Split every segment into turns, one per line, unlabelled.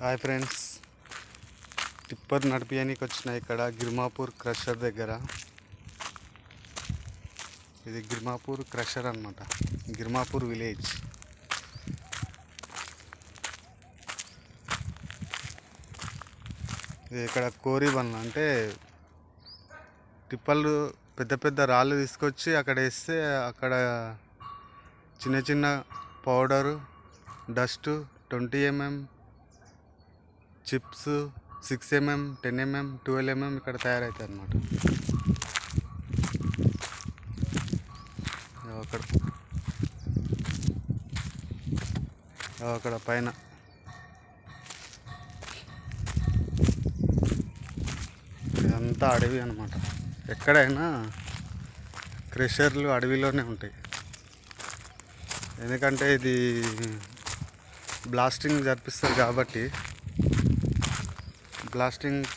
Hi friends. Tipper నడిపియానికి వచ్చిన ఇక్కడ Girmapur crusher దగ్గర. ఇది గిర్మాపూర్ క్రషర్ అన్నమాట. గిర్మాపూర్ విలేజ్. ఇది ఇక్కడ కోరి బండ్లు అంటే టిప్పర్లు పెద్ద పెద్ద రాళ్ళు తీసుకొచ్చి అక్కడ వేస్తే అక్కడ చిన్న చిన్న powder dust twenty MM chips six MM ten MM twelve MM ఇక్కడ తయారవుతాయి అన్నమాట అక్కడ. అక్కడ పైన. ఇదంతా అడవి అనమాట ఎక్కడైనా క్రెషర్లు అడవిలోనే ఉంటాయి. ఎందుకంటే ఇది బ్లాస్టింగ్ జరిపిస్తారు కాబట్టి బ్లాస్టింగ్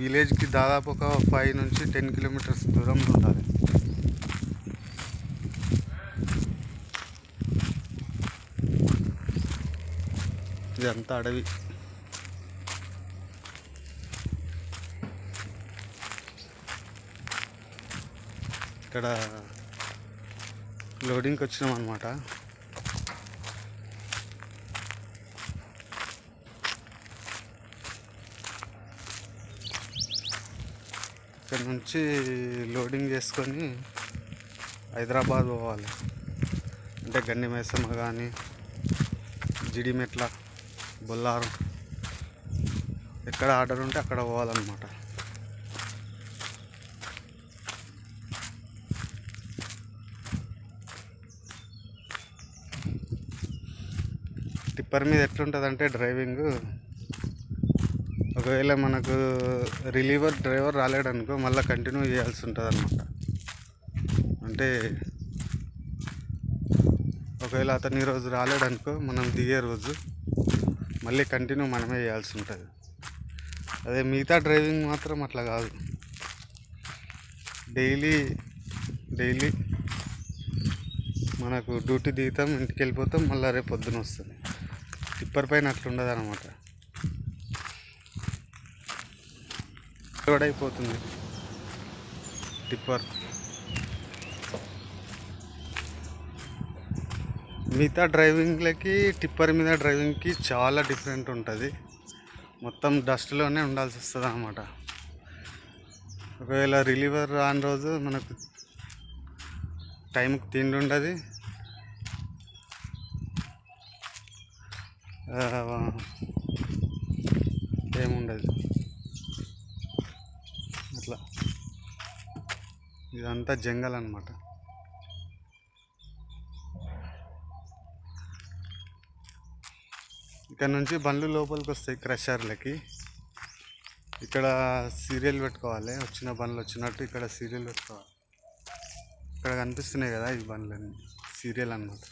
విలేజ్కి దాదాపు ఒక ఫైవ్ నుంచి టెన్ కిలోమీటర్స్ దూరంలో ఉండాలి. ఇదంతా అడవి. ఇక్కడ లోడింగ్కి వచ్చినాం అనమాట ఇక్కడ నుంచి లోడింగ్ చేసుకొని హైదరాబాద్ పోవాలి. అంటే గండి మైసమ్మ కానీ జిడిమెట్ల బొల్లారం ఎక్కడ ఆర్డర్ ఉంటే అక్కడ పోవాలన్నమాట. టిప్పర్ మీద ఎట్లుంటుందంటే డ్రైవింగ్ ఒకవేళ మనకు రిలీవర్ డ్రైవర్ రాలేడనుకో మళ్ళీ కంటిన్యూ చేయాల్సి ఉంటుంది అనమాట అంటే ఒకవేళ అతను ఈరోజు రాలేడనుకో మనం దిగే రోజు మళ్ళీ కంటిన్యూ మనమే చేయాల్సి ఉంటుంది. అదే మిగతా డ్రైవింగ్ మాత్రం అట్లా కాదు. డైలీ డైలీ మనకు డ్యూటీ దిగుతాం ఇంటికి వెళ్ళిపోతాం మళ్ళీ రేపు పొద్దున వస్తుంది. టిప్పర్ పైన అట్లా ఉండదు అనమాట అయిపోతుంది టిప్పర్. మిగతా డ్రైవింగ్లకి టిప్పర్ మీద డ్రైవింగ్కి చాలా డిఫరెంట్ ఉంటుంది. మొత్తం డస్ట్లోనే ఉండాల్సి వస్తుంది అన్నమాట ఒకవేళ రిలీవర్ రాని రోజు మనకు టైంకి తిండి ఉండదు. ఏముండదు. ఇదంతా జంగల్ అనమాట ఇక్కడ నుంచి బండ్లు లోపలికి వస్తాయి క్రషర్లకి. ఇక్కడ సీరియల్ పెట్టుకోవాలి. వచ్చిన బండ్లు వచ్చినట్టు ఇక్కడ సీరియల్ పెట్టుకోవాలి. ఇక్కడ కనిపిస్తున్నాయి కదా ఈ బండ్లన్నీ. సీరియల్ అన్నమాట.